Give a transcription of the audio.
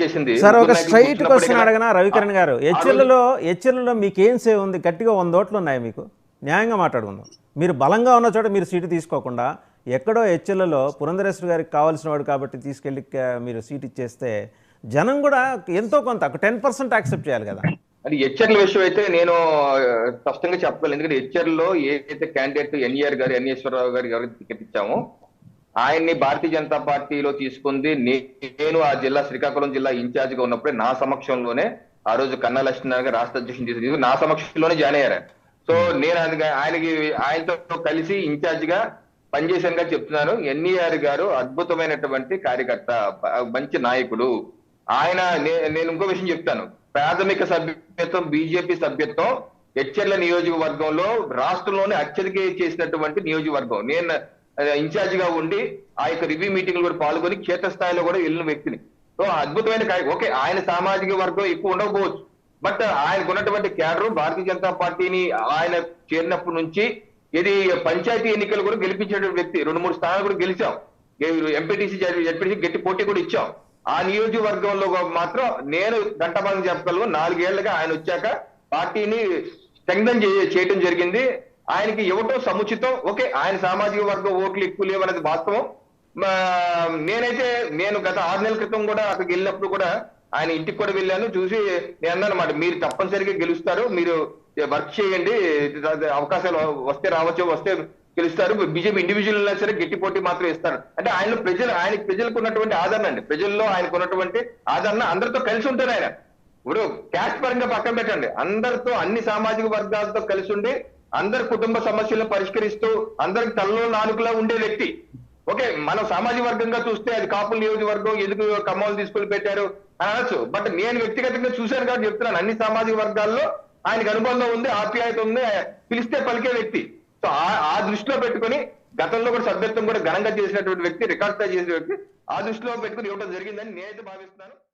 చేసింది సార్ ఒక straight question అడగనా రవికిరణ్ గారు. హెచ్ఎల్లలో హెచ్ఎల్లలో మీకు ఏం సేవ్ ఉంది? గట్టిగా వంద ఓట్లు ఉన్నాయి మీకు? న్యాయంగా మాట్లాడుకుందాం. మీరు బలంగా ఉన్న చోట మీరు సీటు తీసుకోకుండా ఎక్కడో హెచ్ఎల్లలో పురంధరేశ్వరి గారికి కావాల్సిన వాడు కాబట్టి తీసుకెళ్ళి మీరు సీట్ ఇచ్చేస్తే జనం కూడా ఎంతో కొంత టెన్ పర్సెంట్ యాక్సెప్ట్ చేయాలి కదా. అది హెచ్ఆర్ల విషయం అయితే నేను స్పష్టంగా చెప్పగలను. ఎందుకంటే హెచ్ఆర్లో ఏదైతే క్యాండిడేట్ ఎన్ఈఆర్ గారు ఎన్ఈశ్వరరావు గారు ఎవరికి టికెట్ ఇచ్చామో ఆయన్ని భారతీయ జనతా పార్టీలో తీసుకుంది. నేను ఆ జిల్లా శ్రీకాకుళం జిల్లా ఇన్ఛార్జ్గా ఉన్నప్పుడే నా సమక్షంలోనే ఆ రోజు కన్నా లక్ష్మీనారాయణ రాష్ట్ర అధ్యక్షుని తీసుకు నా సమక్షంలోనే జాయిన్ అయ్యారు. సో నేను ఆయనకి ఆయనతో కలిసి ఇన్ఛార్జ్గా పనిచేశానుగా చెప్తున్నాను. ఎన్ఈఆర్ గారు అద్భుతమైనటువంటి కార్యకర్త మంచి నాయకుడు. ఆయన నేను ఇంకో విషయం చెప్తాను. ప్రాథమిక సభ్యత్వం బీజేపీ సభ్యత్వం హెచ్ఎర్ల నియోజకవర్గంలో రాష్ట్రంలోనే అత్యధిక చేసినటువంటి నియోజకవర్గం. నేను ఇన్ఛార్జ్గా ఉండి ఆ యొక్క రివ్యూ మీటింగ్ కూడా పాల్గొని క్షేత్రస్థాయిలో కూడా వెళ్ళిన వ్యక్తిని. సో అద్భుతమైన ఓకే ఆయన సామాజిక వర్గం ఎక్కువ ఉండకపోవచ్చు. బట్ ఆయనకు ఉన్నటువంటి క్యాడర్ భారతీయ జనతా పార్టీని ఆయన చేరినప్పటి నుంచి ఇది పంచాయతీ ఎన్నికలు కూడా గెలిపించిన వ్యక్తి. రెండు మూడు స్థానాలు కూడా గెలిచాం. ఎంపీటీసీ జడ్పీటీసీ గట్టి పోటీ కూడా ఇచ్చాం. ఆ నియోజకవర్గంలో మాత్రం నేను గంటబాగం చెప్పగలను నాలుగేళ్ళుగా ఆయన వచ్చాక పార్టీని స్ట్రెంగ్థన్ చేయటం జరిగింది. ఆయనకి ఇవ్వటం సముచితం? ఓకే ఆయన సామాజిక వర్గం ఓట్లు ఎక్కువ లేవనేది వాస్తవం. నేనైతే నేను గత ఆరు నెలల క్రితం కూడా అక్కడికి వెళ్ళినప్పుడు కూడా ఆయన ఇంటికి కూడా వెళ్ళాను. చూసి నేను అన్నాను అనమాట మీరు తప్పనిసరిగా గెలుస్తారు మీరు వర్క్ చేయండి అవకాశాలు వస్తే రావచ్చు వస్తే గెలుస్తారు. బీజేపీ ఇండివిజువల్ అయినా సరే గట్టి పోటీ మాత్రం ఇస్తారు. అంటే ఆయన ప్రజలు ఆయన ప్రజలకు ఉన్నటువంటి ఆదరణ అండి. ప్రజల్లో ఆయనకు ఉన్నటువంటి ఆదరణ అందరితో కలిసి ఉంటారు ఆయన. ఇప్పుడు క్యాస్ట్ పరంగా పక్కన పెట్టండి. అందరితో అన్ని సామాజిక వర్గాలతో కలిసి ఉండి అందరి కుటుంబ సమస్యలను పరిష్కరిస్తూ అందరికి తలలో నాలుగులా ఉండే వ్యక్తి. ఓకే మనం సామాజిక వర్గంగా చూస్తే అది కాపుల నియోజకవర్గం ఎందుకు కమ్మలు తీసుకొని పెట్టారు అని అనొచ్చు. బట్ నేను వ్యక్తిగతంగా చూశాను కాబట్టి చెప్తున్నాను. అన్ని సామాజిక వర్గాల్లో ఆయనకు అనుబంధం ఉంది ఆప్యాయత ఉంది పిలిస్తే పలికే వ్యక్తి. సో ఆ- దృష్టిలో పెట్టుకొని గతంలో కూడా సభ్యత్వం కూడా ఘనంగా చేసినటువంటి వ్యక్తి రికార్డ్ చేసిన వ్యక్తి ఆ దృష్టిలో పెట్టుకుని ఇవ్వడం జరిగిందని నేనైతే భావిస్తున్నాను.